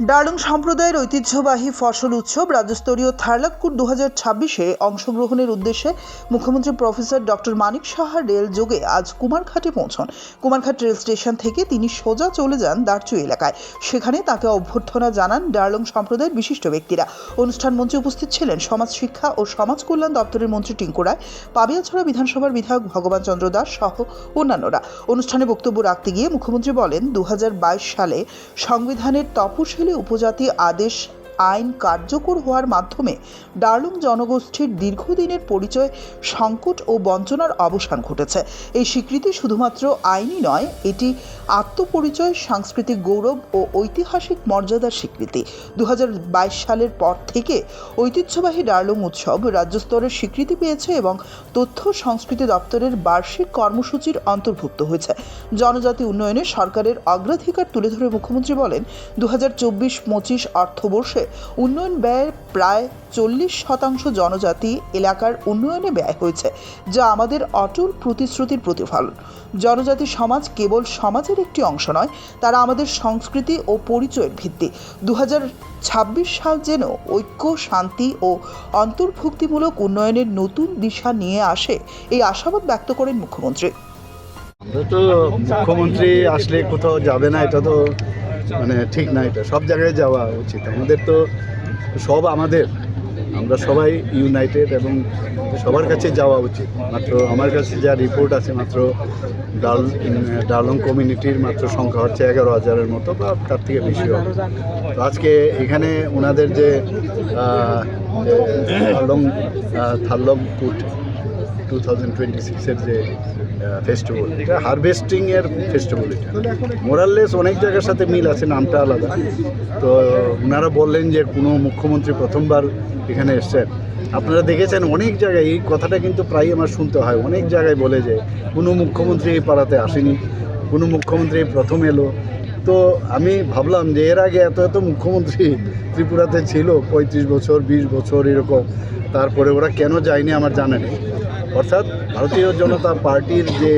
ডার্লং সম্প্রদায়ের ঐতিহ্যবাহী ফসল উৎসব রাজ্যস্তরীয় থার্লাক্কুর দু হাজার ছাব্বিশে অংশগ্রহণের উদ্দেশ্যে মুখ্যমন্ত্রী professor doctor Manik Saha rail যোগে আজ কুমারঘাটে পৌঁছন। কুমারঘাট রেল স্টেশন থেকে তিনি সোজা চলে যান দারচু এলাকায়। সেখানে তাকে অভ্যর্থনা জানান ডার্লং সম্প্রদায়ের বিশিষ্ট ব্যক্তিরা। অনুষ্ঠান মঞ্চে উপস্থিত ছিলেন সমাজ শিক্ষা ও সমাজ কল্যাণ দপ্তরের মন্ত্রী টিঙ্কু রায়, পাবিয়াছড়া বিধানসভার বিধায়ক ভগবান চন্দ্র দাস সহ অন্যান্যরা। অনুষ্ঠানে বক্তব্য রাখতে গিয়ে মুখ্যমন্ত্রী বলেন দু হাজার বাইশ সালে সংবিধানের তপশিলি উপজাতি আদেশ আইন কার্যকর হওয়ার মাধ্যমে ডার্লুং জনগোষ্ঠীর দীর্ঘদিনের পরিচয়, সংকট ও বঞ্চনার অবসান ঘটেছে। এই স্বীকৃতি শুধুমাত্র আইনি নয়, এটি আত্মপরিচয়, সাংস্কৃতিক গৌরব ও ঐতিহাসিক মর্যাদার স্বীকৃতি। দু হাজার বাইশ সালের পর থেকে ঐতিহ্যবাহী ডার্লুং উৎসব রাজ্য স্তরের স্বীকৃতি পেয়েছে এবং তথ্য সংস্কৃতি দপ্তরের বার্ষিক কর্মসূচির অন্তর্ভুক্ত হয়েছে। জনজাতি উন্নয়নে সরকারের অগ্রাধিকার তুলে ধরে মুখ্যমন্ত্রী বলেন দু হাজার চব্বিশ পঁচিশ অর্থবর্ষে উন্নয়ন ব্যয়ের প্রায় চল্লিশ শতাংশ জনজাতি এলাকার উন্নয়নে ব্যয় হয়েছে, যা আমাদের অটল প্রতিশ্রুতির প্রতিফলন। জনজাতি সমাজ কেবল সমাজের একটি অংশ নয়, তারা আমাদের সংস্কৃতি ও পরিচয়ের ভিত্তি। দু ছাব্বিশ সাল যেন ঐক্য, শান্তি ও অন্তর্ভুক্তিমূলক উন্নয়নের নতুন দিশা নিয়ে আসে, এই আশাবাদ ব্যক্ত করেন মুখ্যমন্ত্রী। আমরা তো মুখ্যমন্ত্রী আসলে কোথাও যাবে না, এটা তো মানে ঠিক না এটা, সব জায়গায় যাওয়া উচিত। আমাদের তো সব আমাদের। আমরা সবাই ইউনাইটেড এবং সবার কাছে যাওয়া উচিত। মাত্র আমার কাছে যা রিপোর্ট আছে, মাত্র ডাল ডালং কমিউনিটির মাত্র সংখ্যা হচ্ছে এগারো হাজারের মতো বা তার থেকে বেশি হবে। তো আজকে এখানে ওনাদের যে ডালং থাল্লম কুট টু থাউজেন্ড টোয়েন্টি সিক্সের যে ফেস্টিভ্যাল এটা হারভেস্টিংয়ের ফেস্টিভ্যাল এটা। মোরাললেস অনেক জায়গার সাথে মিল আছে, নামটা আলাদা। তো ওনারা বললেন যে কোনো মুখ্যমন্ত্রী প্রথমবার এখানে এসছেন। আপনারা দেখেছেন অনেক জায়গায়, এই কথাটা কিন্তু প্রায় আমার শুনতে হয়। অনেক জায়গায় বলে যে কোনো মুখ্যমন্ত্রী এই পাড়াতে আসেনি, কোনো মুখ্যমন্ত্রী প্রথম এলো। তো আমি ভাবলাম যে এর আগে এত এত মুখ্যমন্ত্রী ত্রিপুরাতে ছিল, পঁয়ত্রিশ বছর, বিশ বছর এরকম। তারপরে ওরা কেন যায়নি আমার জানা নেই। অর্থাৎ ভারতীয় জনতা পার্টির যে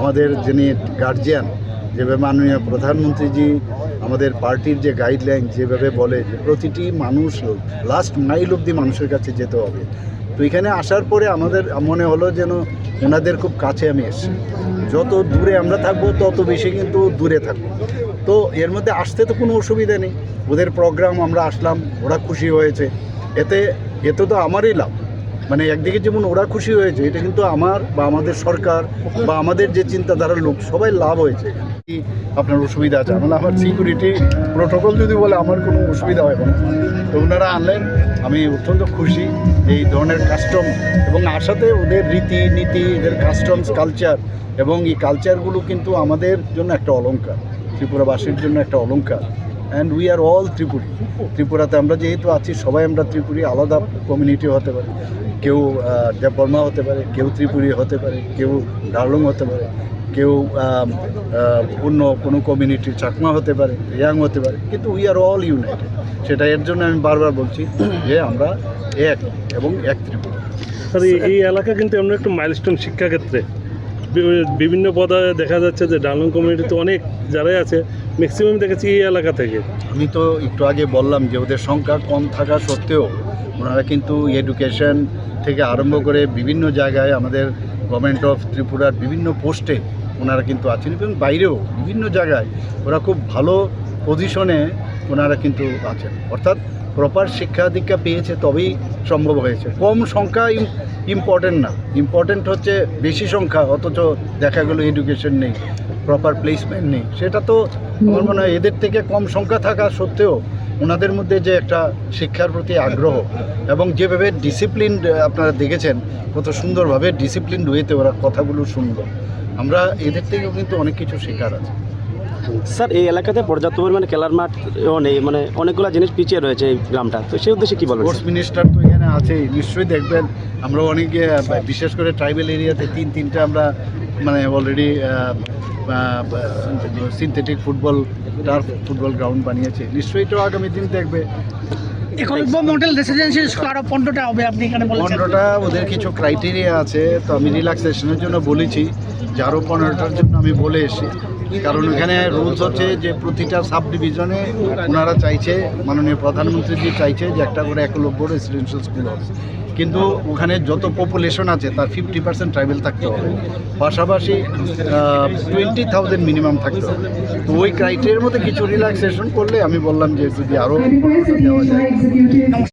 আমাদের যিনি গার্জিয়ান যেভাবে মাননীয় প্রধানমন্ত্রীজি, আমাদের পার্টির যে গাইডলাইন যেভাবে বলে যে প্রতিটি মানুষ লাস্ট মাইল অব্দি মানুষের কাছে যেতে হবে। তো এখানে আসার পরে আমাদের মনে হলো যেন ওনাদের খুব কাছে আমি এসেছি। যত দূরে আমরা থাকব, তত বেশি কিন্তু দূরে থাকব। তো এর মধ্যে আসতে তো কোনো অসুবিধা নেই। ওদের প্রোগ্রাম আমরা আসলাম, ওরা খুশি হয়েছে। এতে এতে তো আমারই লাভ। মানে একদিকে যেমন ওরা খুশি হয়েছে, এটা কিন্তু আমার বা আমাদের সরকার বা আমাদের যে চিন্তাধারার লোক, সবাই লাভ হয়েছে। আপনার অসুবিধা আছে? মানে আমার সিকিউরিটি প্রোটোকল যদি বলে আমার কোনো অসুবিধা হয় না। তো ওনারা আনলেন, আমি অত্যন্ত খুশি এই ধরনের কাস্টম এবং আসাতে ওদের রীতি নীতি, এদের কাস্টমস কালচার এবং এই কালচারগুলো কিন্তু আমাদের জন্য একটা অলংকার, ত্রিপুরাবাসীর জন্য একটা অলংকার। And we are all Tripuri ত্রিপুরাতে আমরা যেহেতু আছি, সবাই আমরা ত্রিপুরি আলাদা কমিউনিটি হতে পারে। কেউ দেববর্মা হতে পারে, কেউ ত্রিপুরি হতে পারে, কেউ ডার্লং হতে পারে, কেউ অন্য কোনো কমিউনিটির চাকমা হতে পারে ইয়াং হতে পারে। কিন্তু উই আর অল ইউনাইটেড সেটা এর জন্য আমি বারবার বলছি যে আমরা এক এবং এক ত্রিপুরা স্যার এই- এলাকা কিন্তু এমন একটা মাইলস্টোন শিক্ষাক্ষেত্রে। বিভিন্ন পদে দেখা যাচ্ছে যে ডালং কমিউনিটিতে অনেক যারাই আছে ম্যাক্সিমাম দেখেছি এই এলাকা থেকে। আমি তো একটু আগে বললাম যে ওদের সংখ্যা কম থাকা সত্ত্বেও ওনারা কিন্তু এডুকেশন থেকে আরম্ভ করে বিভিন্ন জায়গায় আমাদের গভর্নমেন্ট অফ ত্রিপুরার বিভিন্ন পোস্টে ওনারা কিন্তু আছেন এবং বাইরেও বিভিন্ন জায়গায় ওরা খুব ভালো পজিশনে ওনারা কিন্তু আছেন। অর্থাৎ প্রপার শিক্ষা দীক্ষা পেয়েছে তবেই সম্ভব হয়েছে। কম সংখ্যা ইম্পর্টেন্ট না। ইম্পর্টেন্ট হচ্ছে বেশি সংখ্যা, অথচ দেখা গেলো এডুকেশন নেই প্রপার প্লেসমেন্ট নেই। সেটা তো আমার মনে হয় এদের থেকে কম সংখ্যা থাকা সত্ত্বেও ওনাদের মধ্যে যে একটা শিক্ষার প্রতি আগ্রহ এবং যেভাবে ডিসিপ্লিন আপনারা দেখেছেন, কত সুন্দরভাবে ডিসিপ্লিন ওয়েতে ওরা কথাগুলো শুনলো। আমরা এদের থেকেও কিন্তু অনেক কিছু শেখার আছে। স্যার এই এলাকাতে পর্যাপ্ত পরিমাণে খেলার মাঠ নেই মানে অনেকগুলো জিনিস পিছিয়ে রয়েছে এই গ্রামটা। তো সেই উদ্দেশ্যে কী বলবেন স্পোর্টস মিনিস্টার তো এখানে আছেই নিশ্চয়ই দেখবেন আমরা অনেকে বিশেষ করে ট্রাইবেল এরিয়াতে তিন তিনটা আমরা মানে already synthetic football turf football ground বানিয়েছে। নিশ্চয়ই তো আগামী দিন দেখবে। একলব্য মডেল রেসিডেন্সিয়াল স্কোয়ার পনেরোটা হবে আপনি এখানে বলেছেন। পনেরোটা ওদের কিছু ক্রাইটেরিয়া আছে তো আমি রিল্যাক্সেশনের জন্য বলেছি যে আরও পনেরোটার জন্য আমি বলে এসেছি। কারণ ওখানে রুলস হচ্ছে যে প্রতিটা সাব ডিভিশনে ওনারা চাইছে মাননীয় প্রধানমন্ত্রী যে চাইছে যে একটা করে একলব্য রেসিডেন্সিয়াল স্কুল হবে। কিন্তু ওখানে যত পপুলেশন আছে তার ফিফটি পার্সেন্ট ট্রাইবেল থাকতে হবে। পাশাপাশি টোয়েন্টি থাউজেন্ড মিনিমাম থাকতে হবে। তো ওই ক্রাইটেরিয়ার মধ্যে কিছু রিল্যাক্সেশন করলে আমি বললাম যে যদি আরও দেওয়া যায়।